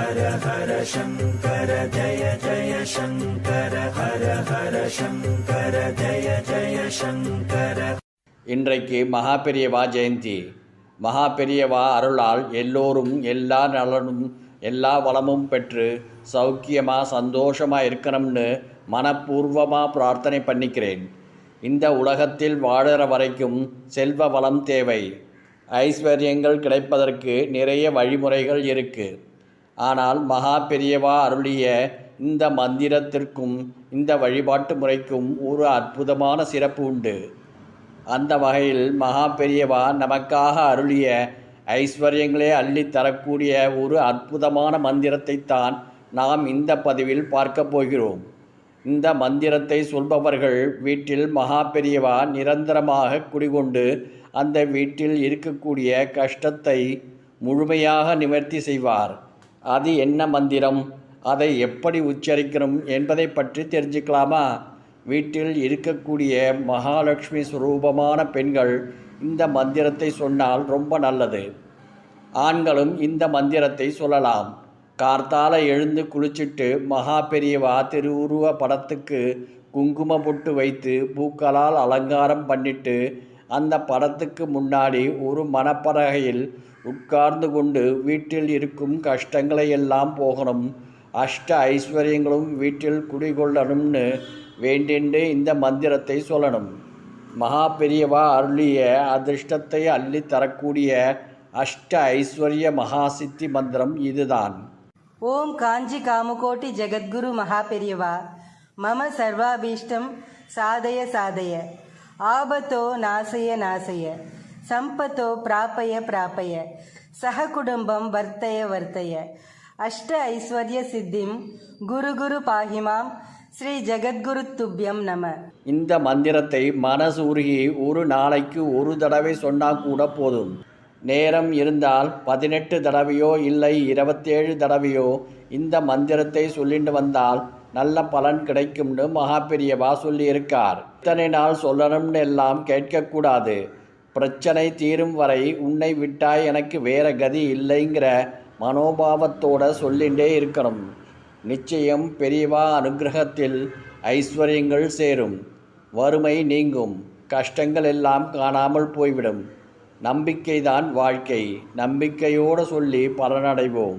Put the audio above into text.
ஹர ஹர சங்கர ஜய ஜய சங்கர ஹர ஹர சங்கர ஜய ஜய சங்கர இன்றைக்கு மகா பெரியவா ஜெயந்தி. மகா பெரியவா அருளால் எல்லோரும் எல்லா நலனும் எல்லா வளமும் பெற்று சௌக்கியமாக சந்தோஷமாக இருக்கணும்னு மனப்பூர்வமாக பிரார்த்தனை பண்ணிக்கிறேன். இந்த உலகத்தில் வாழற வரைக்கும் செல்வ வளம் தேவை. ஐஸ்வர்யங்கள் கிடைப்பதற்கு நிறைய வழிமுறைகள் இருக்குது ஆனால் மகா பெரியவா அருளிய இந்த மந்திரத்திற்கும் இந்த வழிபாட்டு முறைக்கும் ஒரு அற்புதமான சிறப்பு உண்டு. அந்த வகையில் மகா பெரியவா நமக்காக அருளிய ஐஸ்வர்யங்களே அள்ளி தரக்கூடிய ஒரு அற்புதமான மந்திரத்தை தான் நாம் இந்த பதிவில் பார்க்க போகிறோம். இந்த மந்திரத்தை சொல்பவர்கள் வீட்டில் மகா பெரியவா நிரந்தரமாக குடிகொண்டு அந்த வீட்டில் இருக்கக்கூடிய கஷ்டத்தை முழுமையாக நிவர்த்தி செய்வார். அது என்ன மந்திரம்? அதை எப்படி உச்சரிக்கணும் என்பதை பற்றி தெரிஞ்சுக்கலாமா? வீட்டில் இருக்கக்கூடிய மகாலட்சுமி சுரூபமான பெண்கள் இந்த மந்திரத்தை சொன்னால் ரொம்ப நல்லது. ஆண்களும் இந்த மந்திரத்தை சொல்லலாம். கார்த்தால எழுந்து குளிச்சிட்டு மகா பெரியவா திருவுருவ படத்துக்கு குங்கும பொட்டு வைத்து பூக்களால் அலங்காரம் பண்ணிட்டு அந்த படத்துக்கு முன்னாடி ஒரு மணப்பறகையில் உட்கார்ந்து கொண்டு வீட்டில் இருக்கும் கஷ்டங்களை எல்லாம் போகணும். அஷ்ட ஐஸ்வர்யங்களும் வீட்டில் குடிகொள்ளணும்னு வேண்டிண்டு இந்த மந்திரத்தை சொல்லணும். மகா பெரியவா அருளிய அதிர்ஷ்டத்தை அள்ளி தரக்கூடிய அஷ்ட ஐஸ்வர்ய மகாசித்தி மந்திரம் இதுதான். ஓம் காஞ்சி காமகோட்டி ஜெகத்குரு மகா பெரியவா. மம சர்வாபீஷ்டம் சாதய சாதய. ஆபத்தோ நாசைய நாசைய சம்பத்தோ பிராப்பய பிராபய சக குடும்பம் வர்த்தய வர்த்தய. அஷ்ட ஐஸ்வர்ய சித்திம் குரு குரு பாகிமாம் ஸ்ரீ ஜெகத்குரு துப்பியம் நம. இந்த மந்திரத்தை மனசு உருகி ஒரு நாளைக்கு ஒரு தடவை சொன்னால் கூட போதும். நேரம் இருந்தால் பதினெட்டு தடவையோ இல்லை இருபத்தேழு தடவையோ இந்த மந்திரத்தை சொல்லிட்டு வந்தால் நல்ல பலன் கிடைக்கும்னு மகா பெரியவா சொல்லியிருக்கார். இத்தனை நாள் சொல்லணும்னு எல்லாம் கேட்கக்கூடாது. பிரச்சனை தீரும் வரை உன்னை விட்டால் எனக்கு வேற கதி இல்லைங்கிற மனோபாவத்தோட சொல்லிகிட்டே இருக்கணும். நிச்சயம் பெரியவா அனுகிரகத்தில் ஐஸ்வர்யங்கள் சேரும். வறுமை நீங்கும். கஷ்டங்கள் எல்லாம் காணாமல் போய்விடும். நம்பிக்கைதான் வாழ்க்கை. நம்பிக்கையோடு சொல்லி பலனடைவோம்.